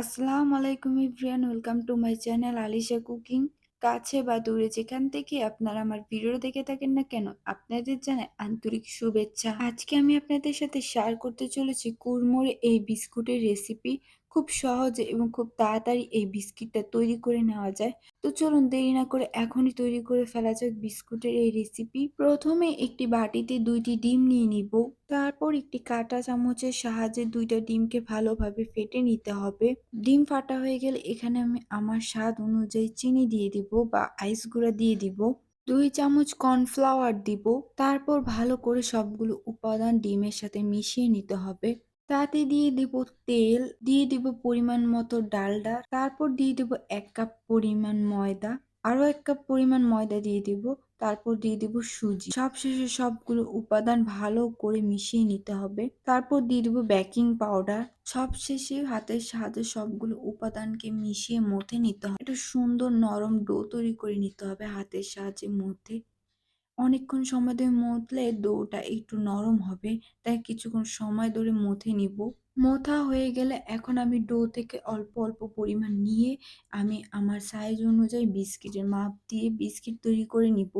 আসসালামু আলাইকুম everyone welcome to my channel Alisha cooking. কাছে বা দূরে যেখান থেকে আপনারা আমার ভিডিও দেখে থাকেন না কেন, আপনাদের জানায় আন্তরিক শুভেচ্ছা। আজকে আমি আপনাদের সাথে শেয়ার করতে চলেছি কুরমোর এই বিস্কুটের রেসিপি খুব সহজে এবং খুব তাড়াতাড়ি এই বিস্কিটটা তৈরি করে নেওয়া যায়। তো চলুন দেরি না করে এখনই তৈরি করে ফেলা যাক বিস্কুটের এই রেসিপি প্রথমে একটি বাটিতে দুইটি ডিম নিয়ে নিব। তারপর একটি কাঁটা চামচের সাহায্যে দুইটা ডিমকে ভালোভাবে ফেটে নিতে হবে। ডিম ফাটা হয়ে গেলে এখানে আমি আমার স্বাদ অনুযায়ী চিনি দিয়ে দিব বা আইস গুঁড়া দিয়ে দিব। দুই চামচ কর্নফ্লাওয়ার দিব। তারপর ভালো করে সবগুলো উপাদান ডিমের সাথে মিশিয়ে নিতে হবে। তাতে দিয়ে দেব তেল, দিয়ে দিব পরিমাণ মতো ডালডা, তারপর দিয়ে দেব এক কাপ পরিমাণ ময়দা, আরও এক কাপ পরিমাণ ময়দা দিয়ে দিব, তারপর দিয়ে দিব সুজি। সবশেষে সবগুলো উপাদান ভালো করে মিশিয়ে নিতে হবে। তারপর দিয়ে দিব বেকিং পাউডার। সবশেষে হাতের সাহায্যে সবগুলো উপাদানকে মিশিয়ে মথে নিতে হবে। একটা সুন্দর নরম ডো তৈরি করে নিতে হবে হাতের সাহায্যে মথে। অনেকক্ষণ সময় ধরে মথলে ডোটা একটু নরম হবে, তাই কিছুক্ষণ সময় ধরে মথে নিব। মোথা হয়ে গেলে এখন আমি ডো থেকে অল্প অল্প পরিমাণ নিয়ে আমি আমার সাইজ অনুযায়ী বিস্কিটের মাপ দিয়ে বিস্কিট তৈরি করে নিব।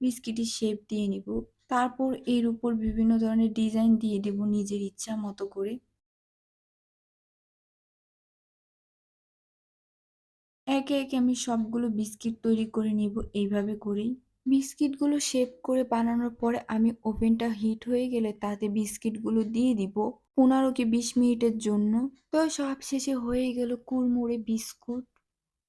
বিস্কিটের শেপ দিয়ে নিব। তারপর এর উপর বিভিন্ন ধরনের ডিজাইন দিয়ে দেব নিজের ইচ্ছা মতো করে। একে একে আমি সবগুলো বিস্কিট তৈরি করে নিব এইভাবে করেই। বিস্কিটগুলো শেপ করে বানানোর পরে আমি ওভেনটা হিট হয়ে গেলে তাতে বিস্কিটগুলো দিয়ে দিব পনেরো কি বিশ মিনিটের জন্য। তো সব শেষে হয়ে গেল কুড়মুড়ে বিস্কুট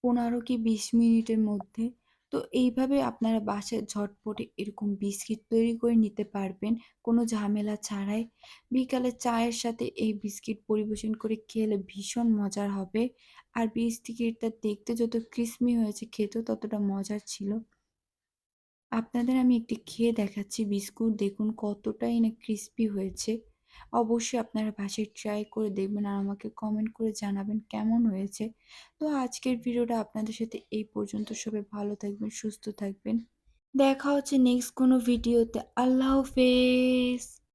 পনেরো কি বিশ মিনিটের মধ্যে। তো এইভাবে আপনারা বাসায় ঝটপটে এরকম বিস্কিট তৈরি করে নিতে পারবেন, কোনো ঝামেলা ছাড়াই। বিকালে চায়ের সাথে এই বিস্কিট পরিবেশন করে খেলে ভীষণ মজার হবে। আর বিস্কিটটা দেখতে যত ক্রিসমি হয়েছে, খেতেও ততটা মজার ছিল। আপনাদের আমি একটি খেয়ে দেখাচ্ছি, বিস্কুট। দেখুন কতটাই না ক্রিস্পি হয়েছে। অবশ্যই আপনারা বাসায় ট্রাই করে দেখবেন আর আমাকে কমেন্ট করে জানাবেন কেমন হয়েছে। তো আজকের ভিডিওটা আপনাদের সাথে এই পর্যন্ত। সবাই ভালো থাকবেন, সুস্থ থাকবেন। দেখা হচ্ছে নেক্সট কোনো ভিডিওতে আল্লাহ হাফেজ।